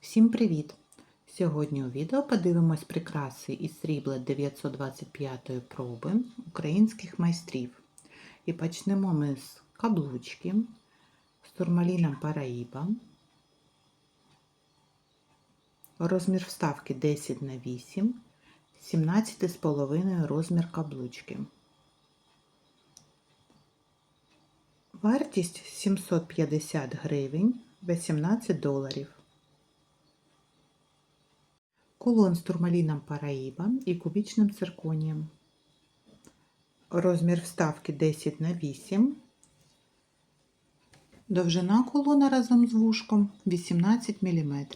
Всім привіт! Сьогодні у відео подивимось прикраси із срібла 925 проби українських майстрів. І почнемо ми з каблучки з турмаліном Параїба. Розмір вставки 10 на 8, 17,5 розмір каблучки. Вартість 750 гривень, 18 доларів. Кулон з турмаліном Параїба і кубічним цирконієм. Розмір вставки 10 на 8. Довжина кулона разом з вушком 18 мм.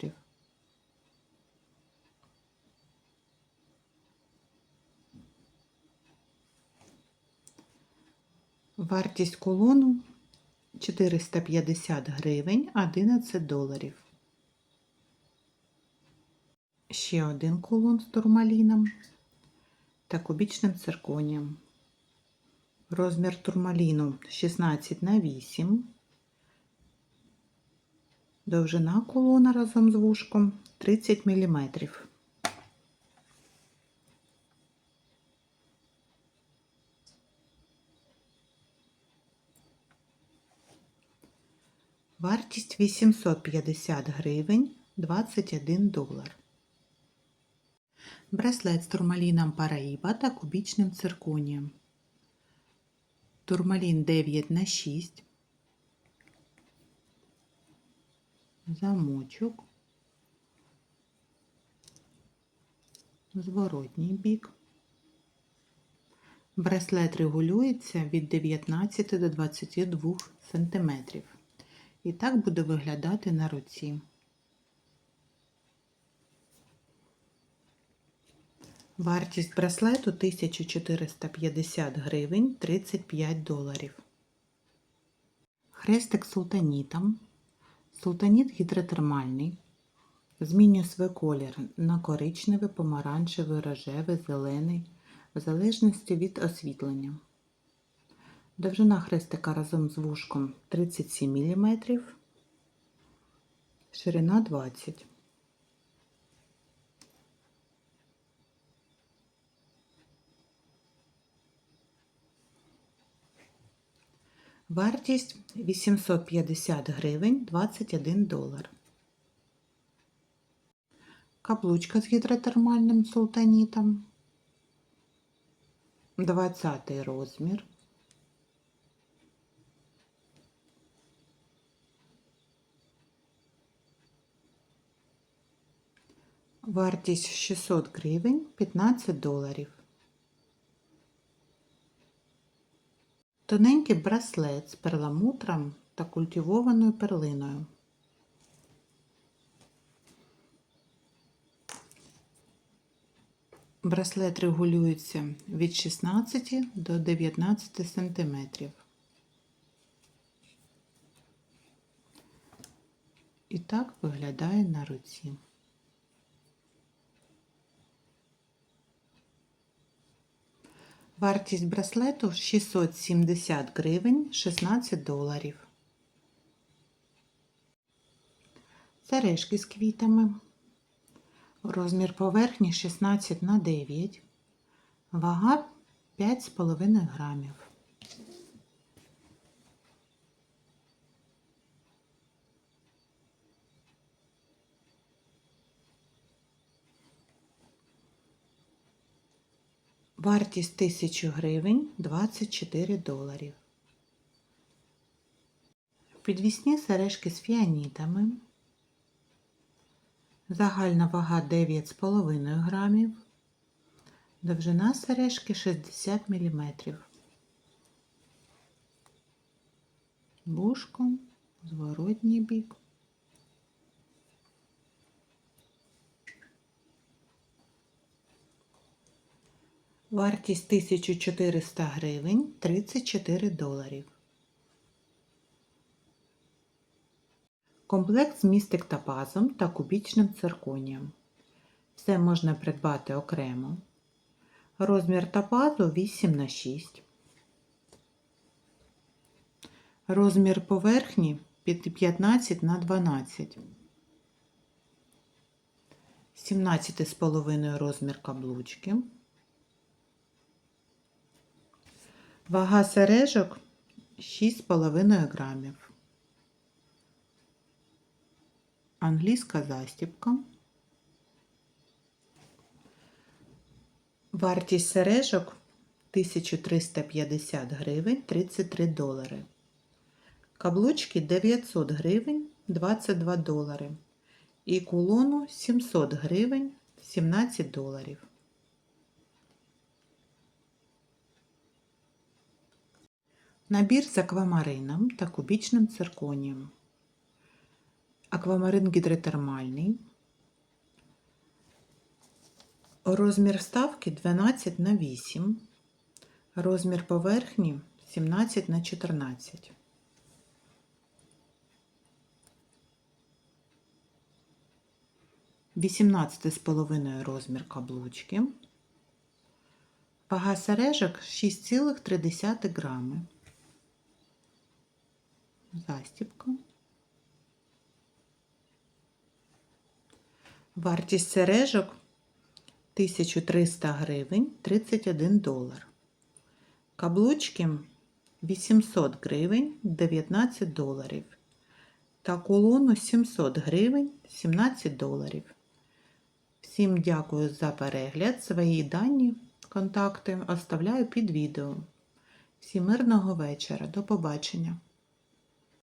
Вартість кулону 450 гривень 11 доларів. Ще один кулон з турмаліном та кубічним цирконієм. Розмір турмаліну 16 на 8. Довжина кулона разом з вушком 30 мм. Вартість 850 гривень 21 долар. Браслет з турмаліном Параїба та кубічним цирконієм. Турмалін 9 на 6. Замочок. Зворотній бік. Браслет регулюється від 19 до 22 см. І так буде виглядати на руці. Вартість браслету 1450 гривень 35 доларів. Хрестик султанітом. Султаніт гідротермальний. Змінює свій колір на коричневий, помаранчевий, рожевий, зелений, в залежності від освітлення. Довжина хрестика разом з вушком 37 мм, ширина 20 Вартість 850 гривень 21 долар. Каблучка з гідротермальним султанітом. 20 розмір. Вартість 600 гривень 15 доларів. Тоненький браслет з перламутром та культивованою перлиною. Браслет регулюється від 16 до 19 см. І так виглядає на руці. Вартість браслету 670 гривень 16 доларів. Сережки з квітами. Розмір поверхні 16 на 9. Вага 5,5 грамів. Вартість 1000 гривень 24 доларів. Підвісні сережки з фіанітами. Загальна вага 9,5 грамів. Довжина сережки 60 мм. Вушко, зворотній бік. Вартість 1400 гривень 34 доларів. Комплект з містик топазом та кубічним цирконієм. Все можна придбати окремо. Розмір топазу 8 на 6. Розмір поверхні 15 на 12. 17,5 розмір каблучки. Вага сережок 6,5 грамів. Англійська застібка. Вартість сережок 1350 гривень 33 долари. Каблучки 900 гривень 22 долари. І кулону 700 гривень 17 доларів. Набір з аквамарином та кубічним цирконієм. Аквамарин гідротермальний. Розмір вставки 12 на 8. Розмір поверхні 17 на 14. Вісімнадцяти з половиною розмір каблучки. Вага сережок 6,3 грами. Застібка. Вартість сережок 1300 гривень 31 долар. Каблучки 800 гривень 19 доларів. Та кулону 700 гривень 17 доларів. Всім дякую за перегляд. Свої дані, контакти оставляю під відео. Всім мирного вечора. До побачення!